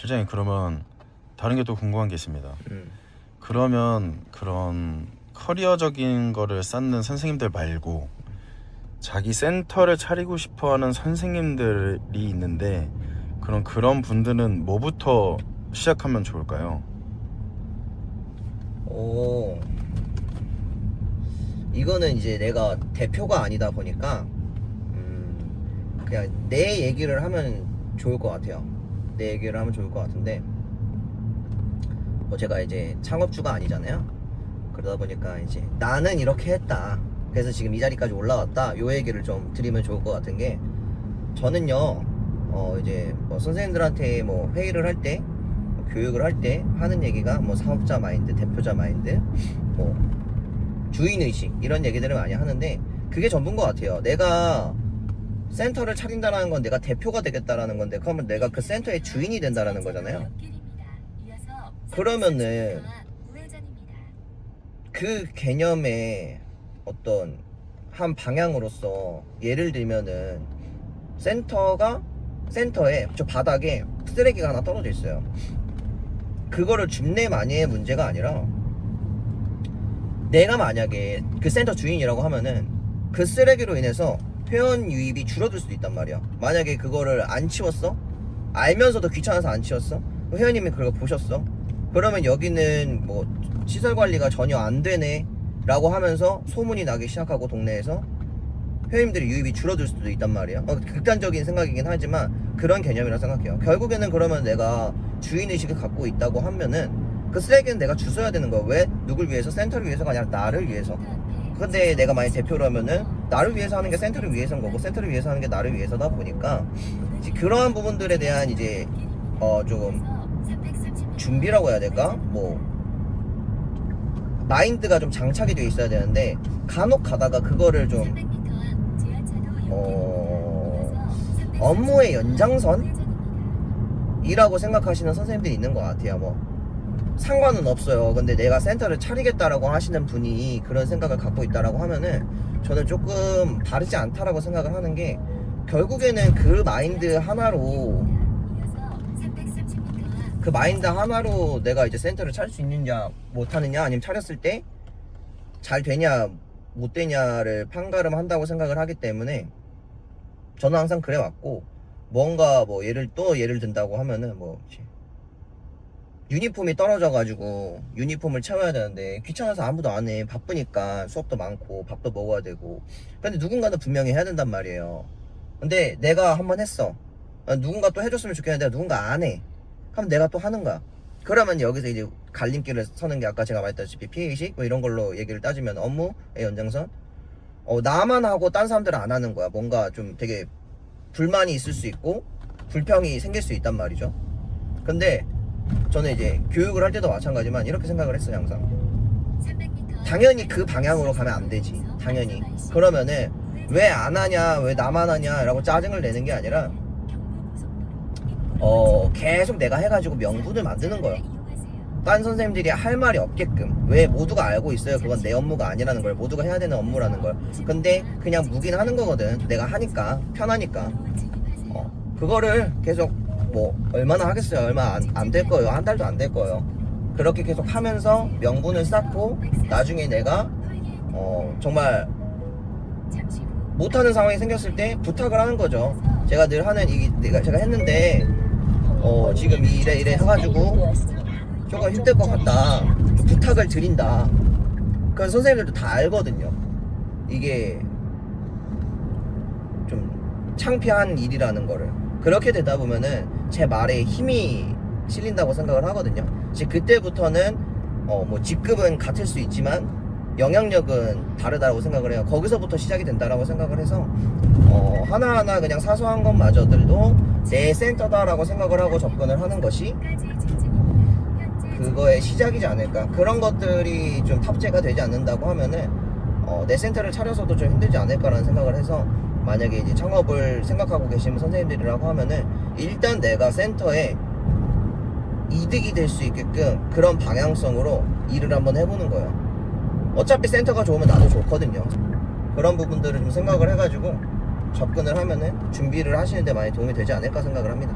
실장님 그러면 다른 게 또 궁금한 게 있습니다. 음. 그러면 그런 커리어적인 거를 쌓는 선생님들 말고 자기 센터를 차리고 싶어 하는 선생님들이 있는데 그런 그런 분들은 뭐부터 시작하면 좋을까요? 오. 이거는 이제 내가 대표가 아니다 보니까 음, 그냥 내 얘기를 하면 좋을 것 같아요. 내 얘기를 하면 좋을 것 같은데 뭐 제가 이제 창업주가 아니잖아요. 그러다 보니까 이제 나는 이렇게 했다. 그래서 지금 이 자리까지 올라왔다. 요 얘기를 좀 드리면 좋을 것 같은 게 저는요. 어 이제 뭐 선생님들한테 뭐 회의를 할때 교육을 할 때 하는 얘기가 뭐 사업자 마인드, 대표자 마인드, 뭐 주인 의식 이런 얘기들을 많이 하는데 그게 전부인 것 같아요. 내가 센터를 차린다라는 건 내가 대표가 되겠다라는 건데 그러면 내가 그 센터의 주인이 된다라는 거잖아요. 그러면은 그 개념의 어떤 한 방향으로서 예를 들면은 센터가 센터에 저 바닥에 쓰레기가 하나 떨어져 있어요. 그거를 줍내 마니의 문제가 아니라 내가 만약에 그 센터 주인이라고 하면은 그 쓰레기로 인해서 회원 유입이 줄어들 수도 있단 말이야. 만약에 그거를 안 치웠어? 알면서도 귀찮아서 안 치웠어? 회원님이 그걸 보셨어? 그러면 여기는 뭐 시설 관리가 전혀 안 되네 라고 하면서 소문이 나기 시작하고 동네에서 회원님들의 유입이 줄어들 수도 있단 말이에요. 어, 극단적인 생각이긴 하지만 그런 개념이라 생각해요. 결국에는 그러면 내가 주인의식을 갖고 있다고 하면은 그 쓰레기는 내가 주워야 되는 거야. 왜? 누굴 위해서? 센터를 위해서가 아니라 나를 위해서. 근데 내가 만약 대표라면은 나를 위해서 하는 게 센터를 위해서인 거고 센터를 위해서 하는 게 나를 위해서다 보니까 이제 그러한 부분들에 대한 이제 어 조금 준비라고 해야 될까? 뭐 마인드가 좀 장착이 되어 있어야 되는데 간혹 가다가 그거를 좀 어, 업무의 연장선이라고 생각하시는 선생님들이 있는 것 같아요. 뭐 상관은 없어요. 근데 내가 센터를 차리겠다라고 하시는 분이 그런 생각을 갖고 있다라고 하면은 저는 조금 다르지 않다라고 생각을 하는 게 결국에는 그 마인드 하나로 그 마인드 하나로 내가 이제 센터를 차릴 수 있느냐 못하느냐 아니면 차렸을 때 잘 되냐 못 되냐를 판가름 한다고 생각을 하기 때문에 저는 항상 그래 왔고 뭔가 뭐 예를 또 예를 든다고 하면은 뭐 유니폼이 떨어져 가지고 유니폼을 채워야 되는데 귀찮아서 아무도 안 해. 바쁘니까 수업도 많고 밥도 먹어야 되고. 근데 누군가는 분명히 해야 된단 말이에요. 근데 내가 한번 했어. 아, 누군가 또 해줬으면 좋겠는데 누군가 안 해. 그럼 내가 또 하는 거야. 그러면 여기서 이제 갈림길을 서는 게 아까 제가 말했다시피 피해의식? 뭐 이런 걸로 얘기를 따지면 업무의 연장선? 어, 나만 하고 딴 사람들은 안 하는 거야. 뭔가 좀 되게 불만이 있을 수 있고 불평이 생길 수 있단 말이죠. 근데 저는 이제 교육을 할 때도 마찬가지만 이렇게 생각을 했어요 항상. 당연히 그 방향으로 가면 안 되지. 당연히. 그러면은 왜 안 하냐 왜 나만 하냐 라고 짜증을 내는 게 아니라 어 계속 내가 해가지고 명분을 만드는 거예요. 딴 선생님들이 할 말이 없게끔. 왜 모두가 알고 있어요? 그건 내 업무가 아니라는 걸 모두가 해야 되는 업무라는 걸. 근데 그냥 무긴 하는 거거든. 내가 하니까 편하니까. 어 그거를 계속 뭐 얼마나 하겠어요. 얼마 안 될 거예요. 한 달도 안 될 거예요. 그렇게 계속 하면서 명분을 쌓고 나중에 내가 어 정말 못하는 상황이 생겼을 때 부탁을 하는 거죠. 제가 늘 하는 이 내가 제가 했는데 어 지금 이래 이래 해가지고 조금 힘들 것 같다. 부탁을 드린다. 그래서 선생님들도 다 알거든요. 이게 좀 창피한 일이라는 거를. 그렇게 되다 보면은 제 말에 힘이 실린다고 생각을 하거든요. 이제 그때부터는 어 뭐 직급은 같을 수 있지만 영향력은 다르다고 생각을 해요. 거기서부터 시작이 된다라고 생각을 해서 어 하나하나 그냥 사소한 것마저들도 내 센터다라고 생각을 하고 접근을 하는 것이 그거의 시작이지 않을까. 그런 것들이 좀 탑재가 되지 않는다고 하면은 어, 내 센터를 차려서도 좀 힘들지 않을까라는 생각을 해서 만약에 이제 창업을 생각하고 계시는 선생님들이라고 하면은 일단 내가 센터에 이득이 될 수 있게끔 그런 방향성으로 일을 한번 해보는 거예요. 어차피 센터가 좋으면 나도 좋거든요. 그런 부분들을 좀 생각을 해가지고 접근을 하면은 준비를 하시는데 많이 도움이 되지 않을까 생각을 합니다